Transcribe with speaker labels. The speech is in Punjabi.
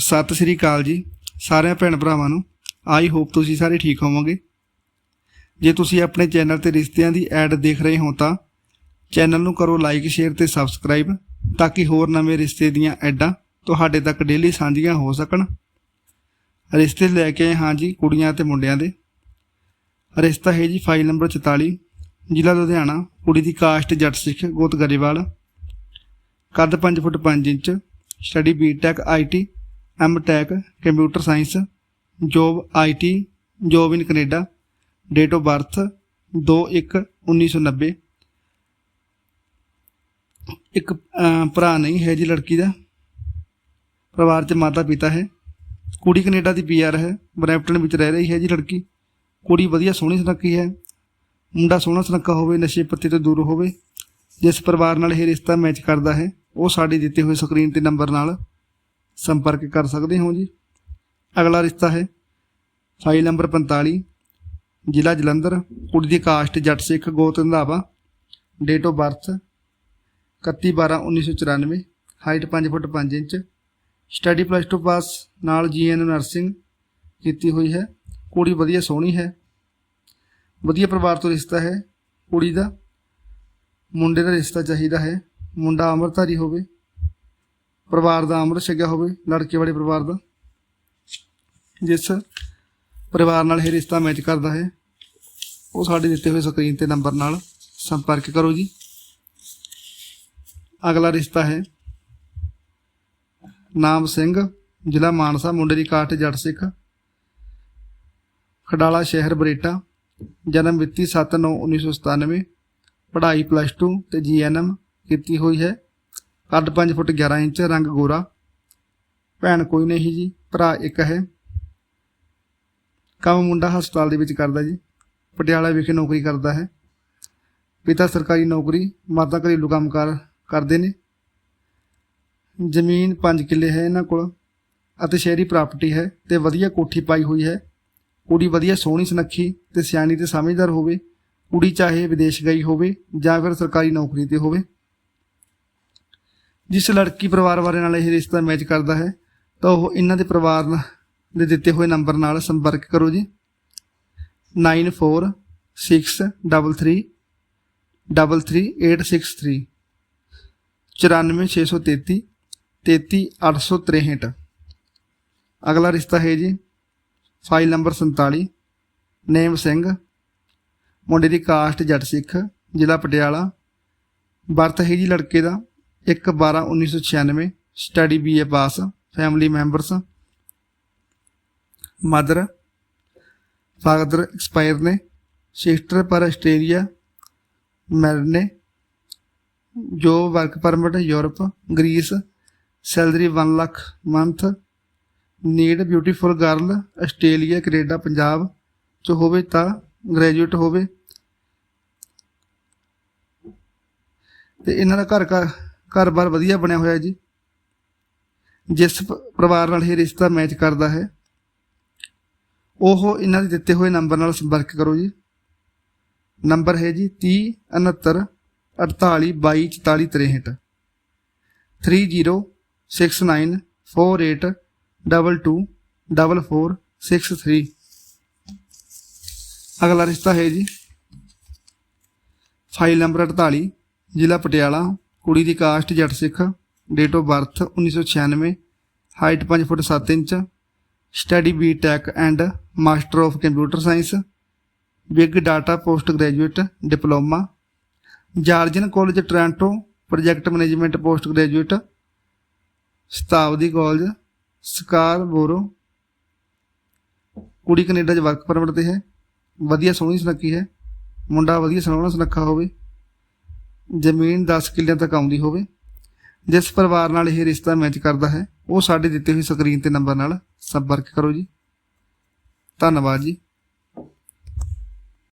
Speaker 1: ਸਤਿ ਸ੍ਰੀ ਅਕਾਲ ਜੀ ਸਾਰਿਆਂ ਭੈਣ ਭਰਾਵਾਂ ਨੂੰ। ਆਈ ਹੋਪ ਤੁਸੀਂ ਸਾਰੇ ਠੀਕ ਹੋਵੋਗੇ। ਜੇ ਤੁਸੀਂ ਆਪਣੇ ਚੈਨਲ ਤੇ ਰਿਸ਼ਤਿਆਂ ਦੀ ਐਡ ਦੇਖ ਰਹੇ ਹੋ ਤਾਂ ਚੈਨਲ ਨੂੰ ਕਰੋ ਲਾਈਕ, ਸ਼ੇਅਰ ਤੇ ਸਬਸਕ੍ਰਾਈਬ ਤਾਂ ਕਿ ਹੋਰ ਨਵੇਂ ਰਿਸ਼ਤੇ ਦੀਆਂ ਐਡਾਂ ਤੁਹਾਡੇ ਤੱਕ ਡੇਲੀ ਸਾਂਝੀਆਂ ਹੋ ਸਕਣ। ਰਿਸ਼ਤੇ ਲੈ ਕੇ ਆਏ ਹਾਂ ਜੀ ਕੁੜੀਆਂ ਤੇ ਮੁੰਡਿਆਂ ਦੇ। ਰਿਸ਼ਤਾ ਹੈ ਜੀ ਫਾਈਲ ਨੰਬਰ 44 ਜ਼ਿਲ੍ਹਾ ਲੁਧਿਆਣਾ, ਕੁੜੀ ਦੀ ਕਾਸਟ ਜੱਟ ਸਿੱਖ ਗੋਤ ਗਰੇਵਾਲ। ਕੱਦ 5 foot 5 inch study B Tech IT M tech computer science, job IT, job in Canada, date of birth 2/1/1990 ਇੱਕ ਭਰਾ ਨਹੀਂ ਹੈ ਜੀ, ਲੜਕੀ ਦਾ। ਪਰਿਵਾਰ 'ਚ ਮਾਤਾ ਪਿਤਾ ਹੈ। ਕੁੜੀ ਕੈਨੇਡਾ ਦੀ ਪੀਆਰ ਹੈ। ਬਰੈਂਪਟਨ ਵਿੱਚ ਰਹਿ ਰਹੀ ਹੈ ਜੀ, ਲੜਕੀ। ਕੁੜੀ ਵਧੀਆ ਸੋਹਣੀ ਸੁਨੱਖੀ ਹੈ। ਮੁੰਡਾ ਸੋਹਣਾ ਸੁਨੱਖਾ ਹੋਵੇ, ਨਸ਼ੇ ਪੱਤੇ ਤੋਂ ਦੂਰ ਹੋਵੇ। ਜਿਸ ਪਰਿਵਾਰ ਨਾਲ ਇਹ ਰਿਸ਼ਤਾ ਮੈਚ ਕਰਦਾ ਹੈ, ਉਹ ਸਾਡੇ ਦਿੱਤੇ ਹੋਏ ਸਕਰੀਨ ਤੇ ਨੰਬਰ ਨਾਲ ਸੰਪਰਕ ਕਰ ਸਕਦੇ ਹੋ ਜੀ। ਅਗਲਾ ਰਿਸ਼ਤਾ ਹੈ ਫਾਈਲ ਨੰਬਰ 45 ਜ਼ਿਲ੍ਹਾ ਜਲੰਧਰ। ਕੁੜੀ ਦੀ ਕਾਸਟ ਜੱਟ ਸਿੱਖ ਗੋਤ Randhawa. Date of birth 31/12/1994 height 5 foot 5 inch. Study plus 2 pass ਨਾਲ ਜੀਐਨ ਨਰਸਿੰਗ ਕੀਤੀ ਹੋਈ ਹੈ। ਕੁੜੀ ਵਧੀਆ ਸੋਹਣੀ ਹੈ। ਵਧੀਆ ਪਰਿਵਾਰ ਤੋਂ ਰਿਸ਼ਤਾ ਹੈ। ਕੁੜੀ ਦਾ ਮੁੰਡੇ ਦਾ ਰਿਸ਼ਤਾ ਚਾਹੀਦਾ ਹੈ। ਮੁੰਡਾ ਅੰਮ੍ਰਿਤਧਾਰੀ ਹੋਵੇ। ਪਰਿਵਾਰ ਦਾ ਅੰਮ੍ਰਿਤ ਛਕਿਆ ਹੋਵੇ, ਲੜਕੇ ਵਾਲੇ ਪਰਿਵਾਰ ਦਾ। ਜਿਸ ਪਰਿਵਾਰ ਨਾਲ ਇਹ ਰਿਸ਼ਤਾ ਮੈਚ ਕਰਦਾ ਹੈ, ਉਹ ਸਾਡੇ ਦਿੱਤੇ ਹੋਏ ਸਕਰੀਨ ਤੇ ਨੰਬਰ ਨਾਲ ਸੰਪਰਕ ਕਰੋ ਜੀ। ਅਗਲਾ ਰਿਸ਼ਤਾ ਹੈ ਨਾਮ ਸਿੰਘ, ਜ਼ਿਲ੍ਹਾ ਮਾਨਸਾ ਮੁੰਡੇ ਦੀ ਕਾਸਟ ਜੱਟ ਸਿੱਖ। ਖਡਾਲਾ ਸ਼ਹਿਰ, ਬਰੇਟਾ। ਜਨਮ ਮਿਤੀ 7/9/1997 ਪੜ੍ਹਾਈ ਪਲੱਸ 2 ਤੇ ਜੀਐਨਐਮ ਕੀਤੀ ਹੋਈ ਹੈ। ਕੱਦ 5 ਫੁੱਟ 11 ਇੰਚ, ਰੰਗ ਗੋਰਾ। ਭੈਣ ਕੋਈ ਨਹੀਂ ਜੀ, ਭਰਾ ਇੱਕ ਹੈ। ਕੰਮ ਮੁੰਡਾ ਹਸਪਤਾਲ ਦੇ ਵਿੱਚ ਕਰਦਾ ਜੀ। ਪਟਿਆਲਾ ਵਿਖੇ ਨੌਕਰੀ ਕਰਦਾ ਹੈ। ਪਿਤਾ ਸਰਕਾਰੀ ਨੌਕਰੀ, ਮਾਤਾ ਘਰੇਲੂ ਕੰਮਕਾਰ ਕਰਦੇ ਨੇ। ਜ਼ਮੀਨ 5 ਕਿੱਲੇ ਹੈ ਇਹਨਾਂ ਕੋਲ ਅਤੇ ਸ਼ਹਿਰੀ ਪ੍ਰਾਪਰਟੀ ਹੈ ਤੇ ਵਧੀਆ ਕੋਠੀ ਪਾਈ ਹੋਈ ਹੈ। ਕੁੜੀ ਵਧੀਆ ਸੋਹਣੀ ਸੁਨੱਖੀ ਤੇ ਸਿਆਣੀ ਤੇ ਸਮਝਦਾਰ ਹੋਵੇ। ਕੁੜੀ ਚਾਹੇ ਵਿਦੇਸ਼ ਗਈ ਹੋਵੇ ਜਾਂ ਫਿਰ ਸਰਕਾਰੀ ਨੌਕਰੀ ਤੇ ਹੋਵੇ। ਜਿਸ ਲੜਕੀ ਪਰਿਵਾਰ ਵਾਲੇ ਨਾਲ ਇਹ ਰਿਸ਼ਤਾ ਮੈਚ ਕਰਦਾ ਹੈ, ਤਾਂ ਉਹ ਇਹਨਾਂ ਦੇ ਪਰਿਵਾਰ ਦੇ ਦਿੱਤੇ ਹੋਏ ਨੰਬਰ ਨਾਲ ਸੰਪਰਕ ਕਰੋ ਜੀ। 946333 33863 94633 33863 ਅਗਲਾ ਰਿਸ਼ਤਾ ਹੈ ਜੀ ਫਾਈਲ ਨੰਬਰ 47 ਨੇਮ ਸਿੰਘ, ਮੁੰਡੇ ਦੀ ਕਾਸਟ ਜੱਟ ਸਿੱਖ, ਜ਼ਿਲ੍ਹਾ ਪਟਿਆਲਾ ਬਰਥ ਹੈ ਜੀ ਲੜਕੇ ਦਾ। 1/12/1996 study BA pass family members mother father expire ਨੇ ਸਿਸਟਰ ਪਰ ਆਸਟ੍ਰੇਲੀਆ ਮੈਰਿਡ ਨੇ, ਜੋ work permit Europe Greece salary 1 lakh month need beautiful girl Australia Canada Punjab ਚ ਹੋਵੇ ਤਾਂ ਗ੍ਰੈਜੂਏਟ ਹੋਵੇ। ਤੇ ਇਹਨਾਂ ਦਾ ਘਰ ਘਰ ਘਰ-ਬਾਰ ਵਧੀਆ ਬਣਿਆ ਹੋਇਆ ਜੀ। ਜਿਸ ਪ- ਪਰਿਵਾਰ ਨਾਲ ਇਹ ਰਿਸ਼ਤਾ ਮੈਚ ਕਰਦਾ ਹੈ। ਉਹ ਇਹਨਾਂ ਦੇ ਦਿੱਤੇ ਹੋਏ ਨੰਬਰ ਨਾਲ ਸੰਪਰਕ ਕਰੋ ਜੀ। ਨੰਬਰ ਹੈ ਜੀ 30 69 48 22 44 63 3069 48 22 44 63 ਅਗਲਾ ਰਿਸ਼ਤਾ ਹੈ ਜੀ। ਫਾਈਲ ਨੰਬਰ 48 ਜ਼ਿਲ੍ਹਾ ਪਟਿਆਲਾ। ਕੁੜੀ ਦੀ caste Jatt Sikh date of birth 1996 height 5 foot 7 inch study BTech and master of computer science big data post graduate diploma Georgian college Toronto project management post graduate Shatabdi college Scarborough ਕੁੜੀ ਕੈਨੇਡਾ 'ਚ ਵਰਕ ਪਰਮਿਟ ਤੇ ਹੈ, ਵਧੀਆ ਸੋਹਣੀ ਸੁਨੱਖੀ ਹੈ, ਮੁੰਡਾ ਵਧੀਆ ਸੋਹਣਾ ਸੁਨੱਖਾ ਹੋਵੇ। ਜ਼ਮੀਨ 10 ਕਿੱਲਿਆਂ ਤੱਕ ਆਉਂਦੀ ਹੋਵੇ, ਜਿਸ ਪਰਿਵਾਰ ਨਾਲ ਇਹ ਰਿਸ਼ਤਾ ਮੈਚ ਕਰਦਾ ਹੈ, ਉਹ ਸਾਡੇ ਦਿੱਤੇ ਹੋਏ ਸਕਰੀਨ ਤੇ ਨੰਬਰ ਨਾਲ ਸੰਪਰਕ ਕਰੋ ਜੀ। ਧੰਨਵਾਦ ਜੀ।